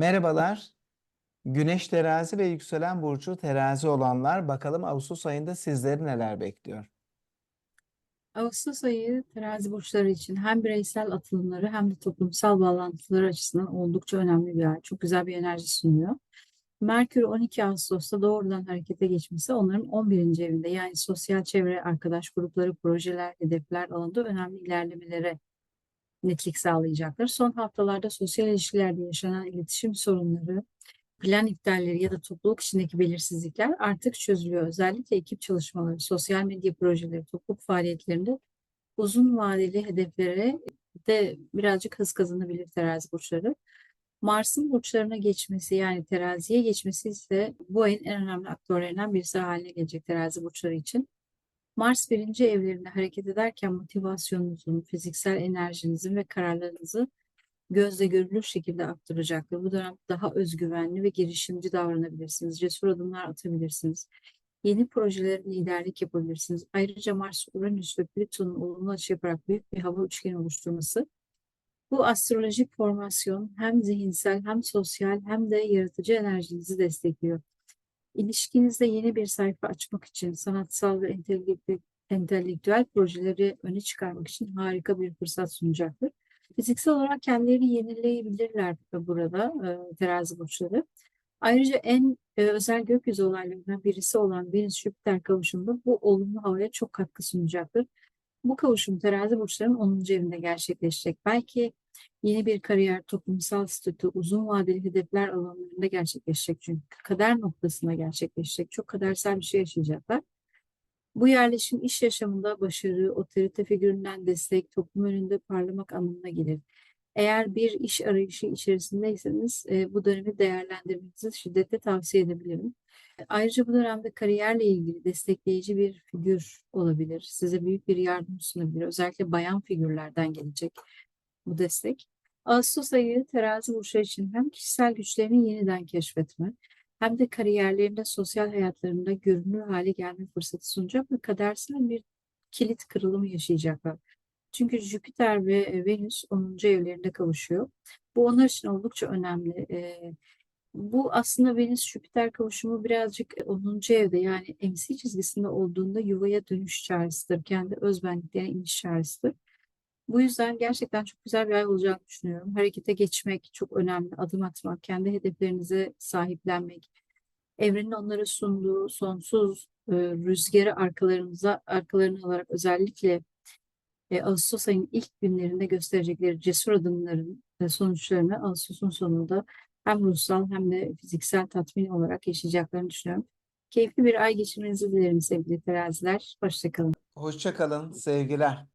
Merhabalar. Güneş terazi ve yükselen burcu terazi olanlar bakalım Ağustos ayında sizleri neler bekliyor? Ağustos ayı terazi burçları için hem bireysel atılımları hem de toplumsal bağlantıları açısından oldukça önemli bir ay. Çok güzel bir enerji sunuyor. Merkür 12 Ağustos'ta doğrudan harekete geçmesi onların 11. evinde yani sosyal çevre, arkadaş grupları, projeler, hedefler alanında önemli ilerlemelere netlik sağlayacaktır. Son haftalarda sosyal ilişkilerde yaşanan iletişim sorunları, plan iptalleri ya da topluluk içindeki belirsizlikler artık çözülüyor. Özellikle ekip çalışmaları, sosyal medya projeleri, topluluk faaliyetlerinde uzun vadeli hedeflere de birazcık hız kazanabilir terazi burçları. Mars'ın burçlarına geçmesi yani teraziye geçmesi ise bu ayın en önemli aktörlerinden birisi haline gelecek terazi burçları için. Mars birinci evlerinde hareket ederken motivasyonunuzun, fiziksel enerjinizin ve kararlarınızı gözle görülür şekilde aktaracaktır. Bu dönem daha özgüvenli ve girişimci davranabilirsiniz. Cesur adımlar atabilirsiniz. Yeni projelere liderlik yapabilirsiniz. Ayrıca Mars, Uranüs ve Plüton'un olumlu açı yaparak büyük bir hava üçgeni oluşturması bu astrolojik formasyon hem zihinsel hem sosyal hem de yaratıcı enerjinizi destekliyor. İlişkinizde yeni bir sayfa açmak için sanatsal ve entelektüel, projeleri öne çıkarmak için harika bir fırsat sunacaktır. Fiziksel olarak kendilerini yenileyebilirler burada terazi burçları. Ayrıca en özel gökyüzü olaylarından birisi olan Venüs-Jüpiter kavuşumunda bu olumlu havaya çok katkı sunacaktır. Bu kavuşum terazi burçlarının 10. evinde gerçekleşecek. Belki yeni bir kariyer, toplumsal statü, uzun vadeli hedefler alanlarında gerçekleşecek. Çünkü kader noktasında gerçekleşecek. Çok kadersel bir şey yaşayacaklar. Bu yerleşim iş yaşamında başarı, otorite figüründen destek, toplum önünde parlamak anlamına gelir. Eğer bir iş arayışı içerisindeyseniz e, bu dönemi değerlendirmenizi şiddetle tavsiye edebilirim. Ayrıca bu dönemde kariyerle ilgili destekleyici bir figür olabilir. Size büyük bir yardım sunabilir. Özellikle bayan figürlerden gelecek bu destek. Ağustos ayı terazi burçları için hem kişisel güçlerini yeniden keşfetme hem de kariyerlerinde, sosyal hayatlarında görünür hale gelme fırsatı sunacak ve kadersel bir kilit kırılımı yaşayacaklar. Çünkü Jüpiter ve Venüs 10. evlerinde kavuşuyor. Bu onlar için oldukça önemli. Ee, bu aslında Venüs-Jüpiter kavuşumu birazcık 10. evde yani MC çizgisinde olduğunda yuvaya dönüş çağrısıdır. Kendi özbenliklerine iniş çağrısıdır. Bu yüzden gerçekten çok güzel bir ay olacağını düşünüyorum. Harekete geçmek çok önemli. Adım atmak, kendi hedeflerinize sahiplenmek, evrenin onlara sunduğu sonsuz e, rüzgarı arkalarınıza, arkalarına alarak özellikle e, Ağustos ayının ilk günlerinde gösterecekleri cesur adımların e, sonuçlarını Ağustos'un sonunda hem ruhsal hem de fiziksel tatmin olarak yaşayacaklarını düşünüyorum. Keyifli bir ay geçirmenizi dilerim sevgili teraziler. Hoşçakalın. Hoşça kalın, sevgiler.